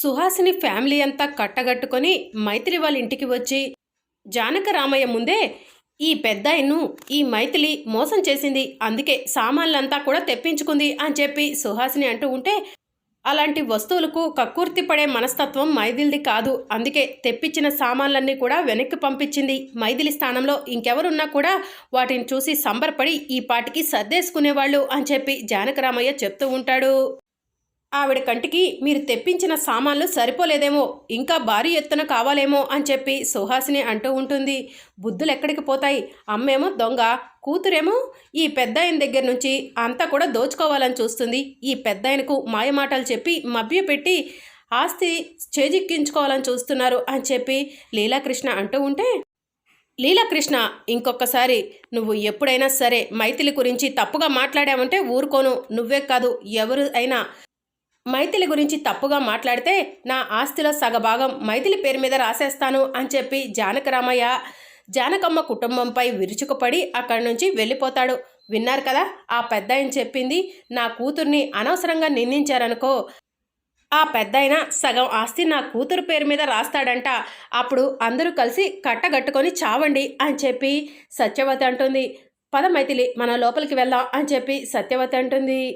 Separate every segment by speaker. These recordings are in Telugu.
Speaker 1: సుహాసిని ఫ్యామిలీ అంతా కట్టగట్టుకొని మైత్రి వాళ్ళ ఇంటికి వచ్చి జానక రామయ్య ముందే ఈ పెద్దాయన్ను ఈ మైథిలి మోసం చేసింది. అందుకే సామాన్లంతా కూడా తెప్పించుకుంది అని చెప్పి సుహాసిని అంటూ ఉంటే అలాంటి వస్తువులకు కక్కుర్తి పడే మనస్తత్వం మైథిలిది కాదు. అందుకే తెప్పించిన సామాన్లన్నీ కూడా వెనక్కి పంపించింది. మైథిలి స్థానంలో ఇంకెవరున్నా కూడా వాటిని చూసి సంబరపడి ఈ పాటికి సర్దేసుకునేవాళ్ళు అని చెప్పి జానకరామయ్య చెప్తూ ఉంటాడు. ఆవిడ కంటికి మీరు తెప్పించిన సామాన్లు సరిపోలేదేమో ఇంకా భారీ ఎత్తున కావాలేమో అని చెప్పి సుహాసిని అంటూ ఉంటుంది. బుద్ధులు ఎక్కడికి పోతాయి? అమ్మేమో దొంగ కూతురేమో ఈ పెద్దాయన దగ్గర నుంచి అంతా కూడా దోచుకోవాలని చూస్తుంది. ఈ పెద్దాయనకు మాయమాటలు చెప్పి మభ్యపెట్టి ఆస్తి చేజిక్కించుకోవాలని చూస్తున్నారు అని చెప్పి లీలాకృష్ణ అంటూ ఉంటే లీలాకృష్ణ ఇంకొకసారి నువ్వు ఎప్పుడైనా సరే మైథిలి గురించి తప్పుగా మాట్లాడావంటే ఊరుకోను. నువ్వే కాదు ఎవరు అయినా మైథిలి గురించి తప్పుగా మాట్లాడితే నా ఆస్తిలో సగభాగం మైథిలి పేరు మీద రాసేస్తాను అని చెప్పి జానకరామయ్య జానకమ్మ కుటుంబంపై విరుచుకుపడి అక్కడి నుంచి వెళ్ళిపోతాడు. విన్నారు కదా ఆ పెద్ద చెప్పింది నా కూతుర్ని అనవసరంగా నిందించారనుకో. ఆ పెద్దాయన సగం ఆస్తి నా కూతురు పేరు మీద రాస్తాడంట. అప్పుడు అందరూ కలిసి కట్టగట్టుకొని చావండి అని చెప్పి సత్యవతి అంటుంది. పద మైథిలి మన లోపలికి వెళ్దాం అని చెప్పి సత్యవతి అంటుంది.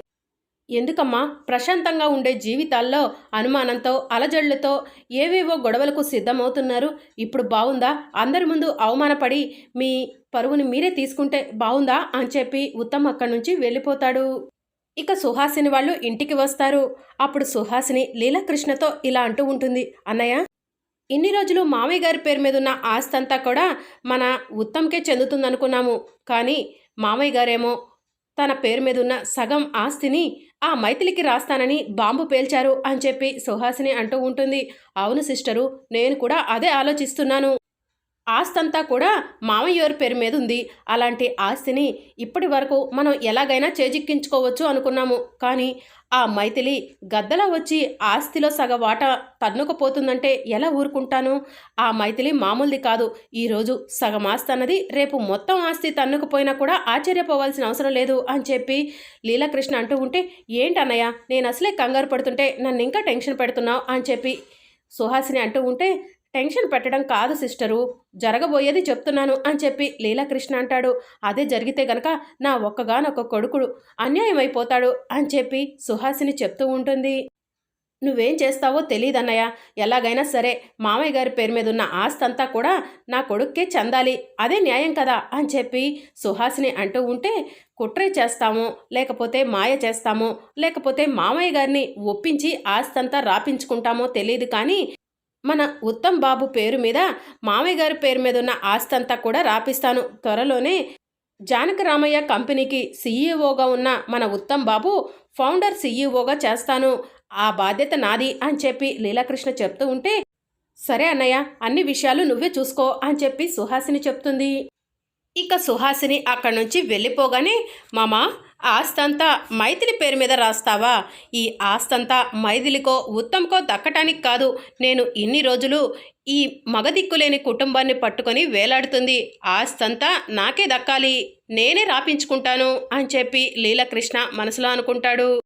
Speaker 1: ఎందుకమ్మా? ప్రశాంతంగా ఉండే జీవితాల్లో అనుమానంతో అలజడులతో ఏవేవో గొడవలకు సిద్ధమవుతున్నారు. ఇప్పుడు బాగుందా అందరి ముందు అవమానపడి మీ పరువుని మీరే తీసుకుంటే బాగుందా అని చెప్పి ఉత్తమ్ అక్కడి నుంచి వెళ్ళిపోతాడు. ఇక సుహాసిని వాళ్ళు ఇంటికి వస్తారు. అప్పుడు సుహాసిని లీలాకృష్ణతో ఇలా అంటూ ఉంటుంది. అన్నయ్య ఇన్ని రోజులు మామయ్య గారి పేరు మీద ఉన్న ఆస్తి అంతా కూడా మన ఉత్తమ్కే చెందుతుందనుకున్నాము. కానీ మామయ్య గారేమో తన పేరు మీద ఉన్న సగం ఆస్తిని ఆ మైథిలికి రాస్తానని బాంబు పేల్చారు అని చెప్పి సుహాసిని అంటూ ఉంటుంది. అవును సిస్టరు నేను కూడా అదే ఆలోచిస్తున్నాను. ఆస్తంతా కూడా మామయ్యోరి పేరు మీద ఉంది అలాంటి ఆస్తిని ఇప్పటి వరకు మనం ఎలాగైనా చేజిక్కించుకోవచ్చు అనుకున్నాము. కానీ ఆ మైథిలి గద్దలా వచ్చి ఆస్తిలో సగ వాట తన్నుకుపోతుందంటే ఎలా ఊరుకుంటాను? ఆ మైథిలి మామూలుది కాదు. ఈరోజు సగం ఆస్తి అన్నది రేపు మొత్తం ఆస్తి తన్నుకుపోయినా కూడా ఆశ్చర్యపోవాల్సిన అవసరం లేదు అని చెప్పి లీలాకృష్ణ అంటూ ఉంటే ఏంటన్నయ్య నేను అసలే కంగారు పడుతుంటే నన్ను ఇంకా టెన్షన్ పెడుతున్నావు? అని చెప్పి సుహాసిని అంటూ ఉంటే టెన్షన్ పెట్టడం కాదు సిస్టరు. జరగబోయేది చెప్తున్నాను అని చెప్పి లీలాకృష్ణ అంటాడు. అదే జరిగితే గనక నా ఒక్కగానొక్క కొడుకుడు అన్యాయం అయిపోతాడు అని చెప్పి సుహాసిని చెప్తూ ఉంటుంది. నువ్వేం చేస్తావో తెలియదన్నయ్య ఎలాగైనా సరే మామయ్య గారి పేరు మీద ఉన్న ఆస్తి అంతా కూడా నా కొడుక్కే చెందాలి. అదే న్యాయం కదా అని చెప్పి సుహాసిని అంటూ ఉంటే కుట్రే చేస్తాము లేకపోతే మాయ చేస్తాము లేకపోతే మామయ్య గారిని ఒప్పించి ఆస్తంతా రాపించుకుంటామో తెలియదు కానీ మన ఉత్తమ్ బాబు పేరు మీద మామయ్య గారి పేరు మీద ఉన్న ఆస్తి అంతా కూడా రాపిస్తాను. త్వరలోనే జానకరామయ్య కంపెనీకి సీఈఓగా ఉన్న మన ఉత్తమ్ బాబు ఫౌండర్ సీఈఓగా చేస్తాను. ఆ బాధ్యత నాది అని చెప్పి లీలాకృష్ణ చెప్తూ ఉంటే సరే అన్నయ్య అన్ని విషయాలు నువ్వే చూసుకో అని చెప్పి సుహాసిని చెప్తుంది. ఇక సుహాసిని అక్కడి నుంచి వెళ్ళిపోగానే మామా ఆస్తంతా మైథిలి పేరు మీద రాస్తావా? ఈ ఆస్తంతా మైథిలికో ఉత్తంకో దక్కటానికి కాదు. నేను ఇన్ని రోజులు ఈ మగదిక్కులేని కుటుంబాన్ని పట్టుకొని వేలాడుతుంది. ఆస్తంతా నాకే దక్కాలి. నేనే రాపించుకుంటాను అని చెప్పి లీలకృష్ణ మనసులో అనుకుంటాడు.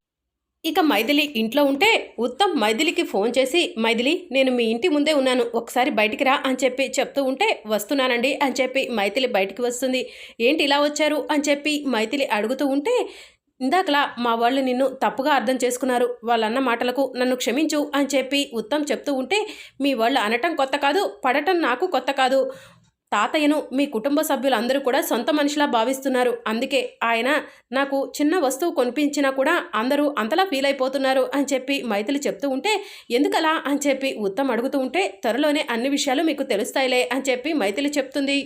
Speaker 1: ఇక మైథిలి ఇంట్లో ఉంటే ఉత్తమ్ మైథిలికి ఫోన్ చేసి మైథిలి నేను మీ ఇంటి ముందే ఉన్నాను. ఒకసారి బయటికి రా అని చెప్పి చెప్తూ ఉంటే వస్తున్నానండి అని చెప్పి మైథిలి బయటికి వస్తుంది. ఏంటి ఇలా వచ్చారు? అని చెప్పి మైథిలి అడుగుతూ ఉంటే ఇందాకలా మా వాళ్ళు నిన్ను తప్పుగా అర్థం చేసుకున్నారు. వాళ్ళన్న మాటలకు నన్ను క్షమించు అని చెప్పి ఉత్తమ్ చెప్తూ ఉంటే మీ వాళ్ళు అనటం కొత్త కాదు పడటం నాకు కొత్త కాదు. తాతయ్యను మీ కుటుంబ సభ్యులందరూ కూడా సొంత మనిషిలా భావిస్తున్నారు. అందుకే ఆయన నాకు చిన్న వస్తువు కొనిపించినా కూడా అందరూ అంతలా ఫీల్ అయిపోతున్నారు అని చెప్పి మైథిలి చెప్తూ ఉంటే ఎందుకలా? అని చెప్పి ఉత్తమ్ అడుగుతూ ఉంటే త్వరలోనే అన్ని విషయాలు మీకు తెలుస్తాయిలే అని చెప్పి మైథిలి చెప్తుంది.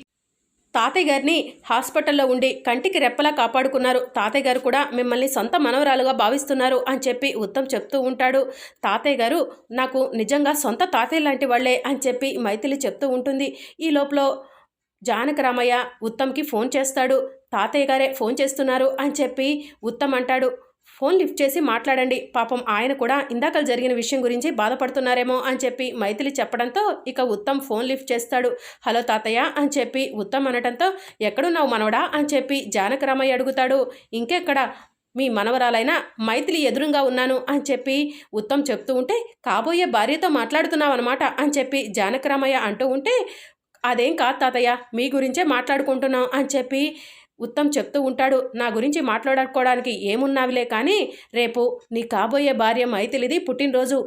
Speaker 1: తాతయ్య గారిని హాస్పిటల్లో ఉండి కంటికి రెప్పలా కాపాడుకున్నారు. తాతయ్య గారు కూడా మిమ్మల్ని సొంత మనవరాలుగా భావిస్తున్నారు అని చెప్పి ఉత్తమ్ చెప్తూ ఉంటాడు. తాతయ్య గారు నాకు నిజంగా సొంత తాతయ్య లాంటి వాళ్ళే అని చెప్పి మైథిలి చెప్తూ ఉంటుంది. ఈ లోపల జానకరామయ్య ఉత్తమ్కి ఫోన్ చేస్తాడు. తాతయ్య గారే ఫోన్ చేస్తున్నారు అని చెప్పి ఉత్తమ్ అంటాడు. ఫోన్ లిఫ్ట్ చేసి మాట్లాడండి. పాపం ఆయన కూడా ఇందాక జరిగిన విషయం గురించి బాధపడుతున్నారేమో అని చెప్పి మైథిలి చెప్పడంతో ఇక ఉత్తమ్ ఫోన్ లిఫ్ట్ చేస్తాడు. హలో తాతయ్య అని చెప్పి ఉత్తమ్ అనటంతో ఎక్కడున్నావు మనవడా అని చెప్పి జానకరామయ్య అడుగుతాడు. ఇంకెక్కడ? మీ మనవరాలైన మైథిలి ఎదురుగా ఉన్నాను అని చెప్పి ఉత్తమ్ చెప్తూ ఉంటే కాబోయే భార్యతో మాట్లాడుతున్నావు అనమాట అని చెప్పి జానకరామయ్య అంటూ ఉంటే అదేం కాదు తాతయ్య మీ గురించే మాట్లాడుకుంటున్నాం అని చెప్పి ఉత్తమ్ చెప్తూ ఉంటాడు నా గురించి మాట్లాడుకోవడానికి ఏమున్నావిలే కానీ రేపు నీ కాబోయే భార్య మైథిలిది పుట్టినరోజు.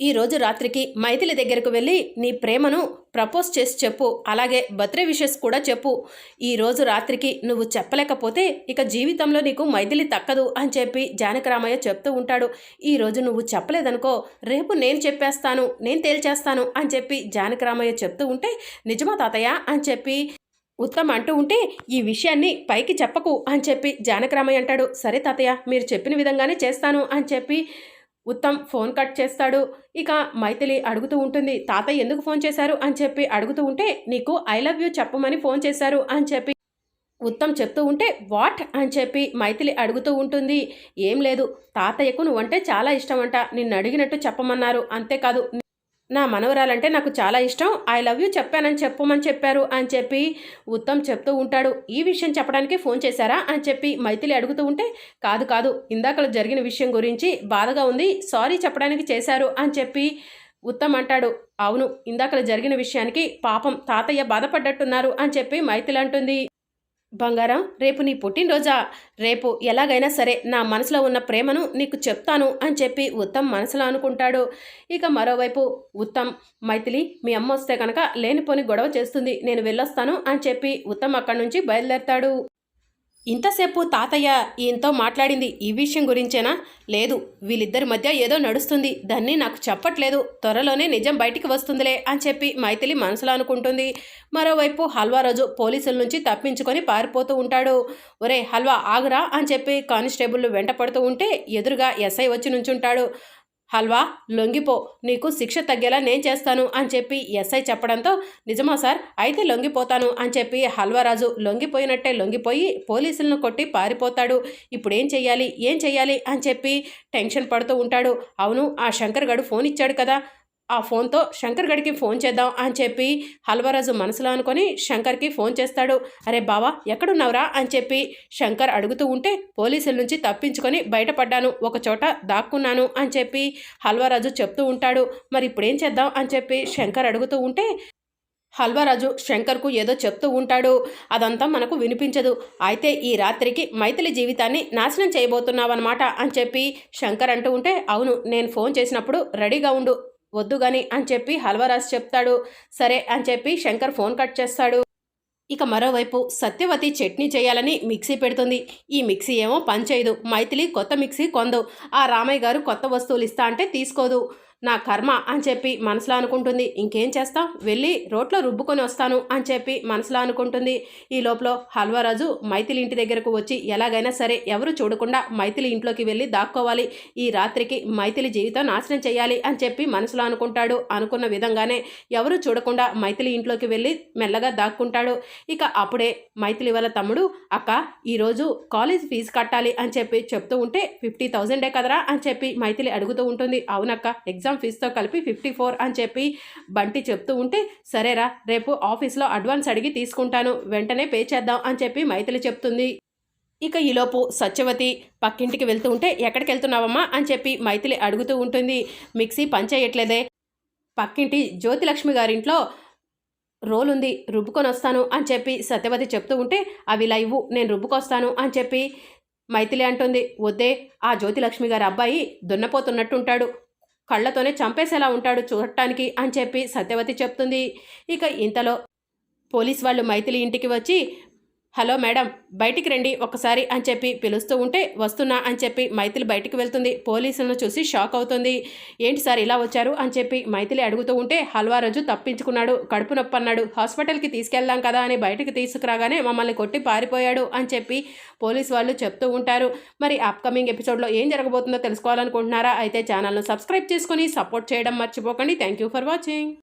Speaker 1: ఈ రోజు రాత్రికి మైథిలి దగ్గరకు వెళ్ళి నీ ప్రేమను ప్రపోజ్ చేసి చెప్పు అలాగే బర్త్డే విషెస్ కూడా చెప్పు. ఈ రోజు రాత్రికి నువ్వు చెప్పలేకపోతే ఇక జీవితంలో నీకు మైథిలి తక్కదు అని చెప్పి జానకరామయ్య చెప్తూ ఉంటాడు. ఈ రోజు నువ్వు చెప్పలేదనుకో రేపు నేను చెప్పేస్తాను నేను తేల్చేస్తాను అని చెప్పి జానకరామయ్య చెప్తూ ఉంటే నిజమా తాతయ్య అని చెప్పి ఉత్తమ్ అంటూ ఉంటే ఈ విషయాన్ని పైకి చెప్పకు అని చెప్పి జానకరామయ్య అంటాడు. సరే తాతయ్య మీరు చెప్పిన విధంగానే చేస్తాను అని చెప్పి ఉత్తమ్ ఫోన్ కట్ చేస్తాడు. ఇక మైథిలి అడుగుతూ ఉంటుంది తాతయ్య ఎందుకు ఫోన్ చేశారు? అని చెప్పి అడుగుతూ ఉంటే నీకు ఐ లవ్ యూ చెప్పమని ఫోన్ చేశారు అని చెప్పి ఉత్తమ్ చెప్తూ ఉంటే వాట్? అని చెప్పి మైథిలి అడుగుతూ ఉంటుంది. ఏం లేదు తాతయ్యకు నువ్వంటే చాలా ఇష్టం అంట నిన్ను అడిగినట్టు చెప్పమన్నారు అంతేకాదు నా మనవరాలంటే నాకు చాలా ఇష్టం. ఐ లవ్ యూ చెప్పానని చెప్పమని చెప్పారు అని చెప్పి ఉత్తమ్ చెప్తూ ఉంటాడు. ఈ విషయం చెప్పడానికి ఫోన్ చేశారా అని చెప్పి మైథిలి అడుగుతూ ఉంటే కాదు కాదు. ఇందాకలు జరిగిన విషయం గురించి బాధగా ఉంది. సారీ చెప్పడానికి చేశారు అని చెప్పి ఉత్తమ్ అంటాడు. అవును ఇందాకలు జరిగిన విషయానికి పాపం తాతయ్య బాధపడ్డట్టున్నారు అని చెప్పి మైథిలి అంటుంది. బంగారం రేపు నీ పుట్టినరోజా. రేపు ఎలాగైనా సరే నా మనసులో ఉన్న ప్రేమను నీకు చెప్తాను అని చెప్పి ఉత్తమ్ మనసులో అనుకుంటాడు. ఇక మరోవైపు ఉత్తమ్ మైథిలి మీ అమ్మ వస్తే కనుక లేనిపోని గొడవ చేస్తుంది. నేను వెళ్ళొస్తాను అని చెప్పి ఉత్తమ్ అక్కడి నుంచి బయలుదేరతాడు. ఇంతసేపు తాతయ్య ఈయనతో మాట్లాడింది ఈ విషయం గురించేనా? లేదు వీళ్ళిద్దరి మధ్య ఏదో నడుస్తుంది. దాన్ని నాకు చెప్పట్లేదు. త్వరలోనే నిజం బయటికి వస్తుందిలే అని చెప్పి మైథిలి మనసులో అనుకుంటుంది. మరోవైపు హల్వా రోజు పోలీసుల నుంచి తప్పించుకొని పారిపోతూ ఉంటాడు. ఒరే హల్వా ఆగురా అని చెప్పి కానిస్టేబుల్ వెంట పడుతూ ఉంటే ఎదురుగా ఎస్ఐ వచ్చి నుంచుంటాడు. హల్వా లొంగిపో నీకు శిక్ష తగ్గేలా నేను చేస్తాను అని చెప్పి ఎస్ఐ చెప్పడంతో నిజమా సార్? అయితే లొంగిపోతాను అని చెప్పి హల్వారాజు లొంగిపోయినట్టే లొంగిపోయి పోలీసులను కొట్టి పారిపోతాడు. ఇప్పుడు ఏం చెయ్యాలి? ఏం చెయ్యాలి? అని చెప్పి టెన్షన్ పడుతూ ఉంటాడు. అవును ఆ శంకర్ గడు ఫోన్ ఇచ్చాడు కదా. ఆ ఫోన్తో శంకర్ గడికి ఫోన్ చేద్దాం అని చెప్పి హల్వరాజు మనసులో అనుకొని శంకర్కి ఫోన్ చేస్తాడు. అరే బావా ఎక్కడున్నావురా అని చెప్పి శంకర్ అడుగుతూ ఉంటే పోలీసుల నుంచి తప్పించుకొని బయటపడ్డాను. ఒక చోట దాక్కున్నాను అని చెప్పి హల్వరాజు చెప్తూ ఉంటాడు. మరి ఇప్పుడేం చేద్దాం అని చెప్పి శంకర్ అడుగుతూ ఉంటే హల్వారాజు శంకర్కు ఏదో చెప్తూ ఉంటాడు. అదంతా మనకు వినిపించదు. అయితే ఈ రాత్రికి మైథిలి జీవితాన్ని నాశనం చేయబోతున్నావన్నమాట అని చెప్పి శంకర్ అంటూ ఉంటే అవును నేను ఫోన్ చేసినప్పుడు రెడీగా ఉండు. వద్దు గాని అని చెప్పి హల్వరాజ్ చెప్తాడు. సరే అని చెప్పి శంకర్ ఫోన్ కట్ చేస్తాడు. ఇక మరోవైపు సత్యవతి చట్నీ చేయాలని మిక్సీ పెడుతుంది. ఈ మిక్సీ ఏమో పనిచేయదు మైథిలి కొత్త మిక్సీ కొందు. ఆ రామయ్య గారు కొత్త వస్తువులు ఇస్తా అంటే తీసుకోదు. నా కర్మ అని చెప్పి మనసులో అనుకుంటుంది. ఇంకేం చేస్తాం? వెళ్ళి రోట్లో రుబ్బుకొని వస్తాను అని చెప్పి మనసులో అనుకుంటుంది. ఈ లోపల హల్వారాజు మైథిలి ఇంటి దగ్గరకు వచ్చి ఎలాగైనా సరే ఎవరు చూడకుండా మైథిలి ఇంట్లోకి వెళ్ళి దాక్కోవాలి. ఈ రాత్రికి మైథిలి జీవితం నాశనం చేయాలి అని చెప్పి మనసులో అనుకుంటాడు. అనుకున్న విధంగానే ఎవరు చూడకుండా మైథిలి ఇంట్లోకి వెళ్ళి మెల్లగా దాక్కుంటాడు. ఇక అప్పుడే మైథిలి వాళ్ళ తమ్ముడు అక్క ఈరోజు కాలేజ్ ఫీజు కట్టాలి అని చెప్పి చెప్తూ ఉంటే ఫిఫ్టీ థౌజండే కదరా అని చెప్పి మైథిలి అడుగుతూ ఉంటుంది. అవునక్క ఎగ్జామ్ ఎగ్జామ్ ఫీజుతో కలిపి ఫిఫ్టీ ఫోర్ అని చెప్పి బంటి చెప్తూ ఉంటే సరేరా రేపు ఆఫీస్లో అడ్వాన్స్ అడిగి తీసుకుంటాను వెంటనే పే చేద్దాం అని చెప్పి మైథిలి చెప్తుంది. ఇక ఈలోపు సత్యవతి పక్కింటికి వెళ్తూ ఉంటే ఎక్కడికి వెళ్తున్నావమ్మా అని చెప్పి మైథిలి అడుగుతూ ఉంటుంది. మిక్సీ పనిచేయట్లేదే. పక్కింటి జ్యోతిలక్ష్మి గారింట్లో రోల్ ఉంది రుబ్బుకొని వస్తాను అని చెప్పి సత్యవతి చెప్తూ ఉంటే అవి లైవ్ నేను రుబ్బుకొస్తాను అని చెప్పి మైథిలి అంటుంది. వద్దే ఆ జ్యోతిలక్ష్మి గారి అబ్బాయి దున్నపోతున్నట్టుంటాడు. కళ్ళతోనే చంపేసేలా ఉంటాడు చూడటానికి అని చెప్పి సత్యవతి చెప్తుంది. ఇక ఇంతలో పోలీస్ వాళ్ళు మైథిలి ఇంటికి వచ్చి హలో మేడం బయటికి రండి ఒకసారి అని చెప్పి పిలుస్తూ ఉంటే వస్తున్నా అని చెప్పి మైథిలి బయటికి వెళ్తుంది. పోలీసులను చూసి షాక్ అవుతుంది. ఏంటి సార్ ఇలా వచ్చారు అని చెప్పి మైథిలి అడుగుతూ ఉంటే హల్వా రోజు తప్పించుకున్నాడు కడుపు నొప్పి అన్నాడు. హాస్పిటల్కి తీసుకెళ్దాం కదా అని బయటికి తీసుకురాగానే మమ్మల్ని కొట్టి పారిపోయాడు అని చెప్పి పోలీస్ వాళ్ళు చెప్తూ ఉంటారు. మరి అప్కమింగ్ ఎపిసోడ్లో ఏం జరగబోతుందో తెలుసుకోవాలనుకుంటున్నారా? అయితే ఛానల్ను సబ్స్క్రైబ్ చేసుకొని సపోర్ట్ చేయడం మర్చిపోకండి. Thank you for watching